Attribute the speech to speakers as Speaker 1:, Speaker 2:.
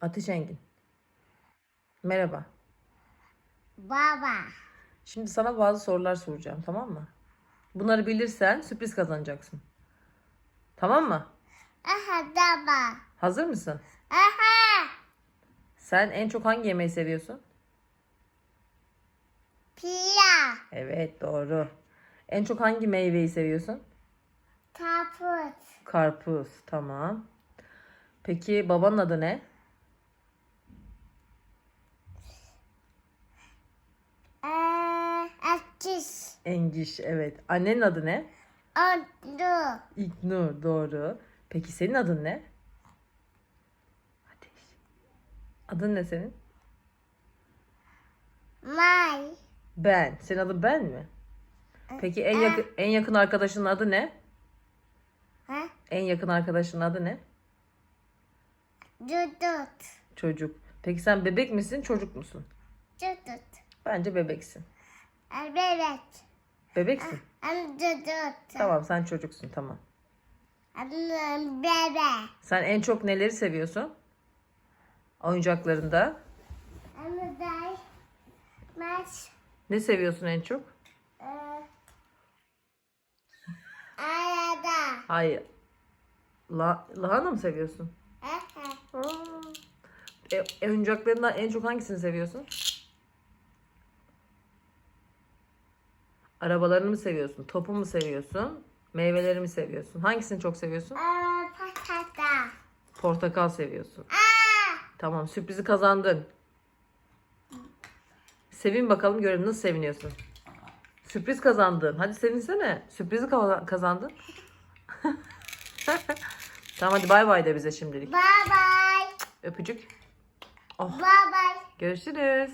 Speaker 1: Ateş Engin. Merhaba.
Speaker 2: Baba.
Speaker 1: Şimdi sana bazı sorular soracağım tamam mı? Bunları bilirsen sürpriz kazanacaksın. Tamam mı?
Speaker 2: Aha baba.
Speaker 1: Hazır mısın?
Speaker 2: Aha.
Speaker 1: Sen en çok hangi yemeği seviyorsun?
Speaker 2: Pia.
Speaker 1: Evet doğru. En çok hangi meyveyi seviyorsun?
Speaker 2: Kaput.
Speaker 1: Karpuz. Tamam. Peki babanın adı ne?
Speaker 2: Ateş.
Speaker 1: Engiş. Evet. Annenin adı ne?
Speaker 2: Oldu.
Speaker 1: İlknur. Doğru. Peki senin adın ne? Ateş. Adın ne senin?
Speaker 2: May.
Speaker 1: Ben. Senin adın Ben mi? Peki en yakın en yakın arkadaşının adı ne?
Speaker 2: Ha?
Speaker 1: En yakın arkadaşının adı ne?
Speaker 2: Dudut.
Speaker 1: Çocuk. Peki sen bebek misin, çocuk musun?
Speaker 2: Dudut.
Speaker 1: Bence bebeksin.
Speaker 2: Evet.
Speaker 1: Bebeksin.
Speaker 2: Am dudut.
Speaker 1: Tamam sen çocuksun tamam.
Speaker 2: Am bebe.
Speaker 1: Sen en çok neleri seviyorsun? Oyuncaklarında.
Speaker 2: Day. Maç.
Speaker 1: Ne seviyorsun en çok?
Speaker 2: Eee. Arada.
Speaker 1: Hayır. La, lahana mı seviyorsun?
Speaker 2: Aha.
Speaker 1: Aa. E, e, oyuncaklarından en çok hangisini seviyorsun? Arabalarını mı seviyorsun? Topu mu seviyorsun? Meyveleri mi seviyorsun? Hangisini çok seviyorsun?
Speaker 2: Aa, patata.
Speaker 1: Portakal seviyorsun.
Speaker 2: Aa.
Speaker 1: Tamam sürprizi kazandın. Sevin bakalım görelim nasıl seviniyorsun. Sürpriz kazandın. Hadi sevinsene. Sürprizi kaza- kazandın. tamam hadi bay bay de bize şimdilik.
Speaker 2: Bye bye.
Speaker 1: Öpücük. Oh
Speaker 2: Bye bye.
Speaker 1: görüşürüz.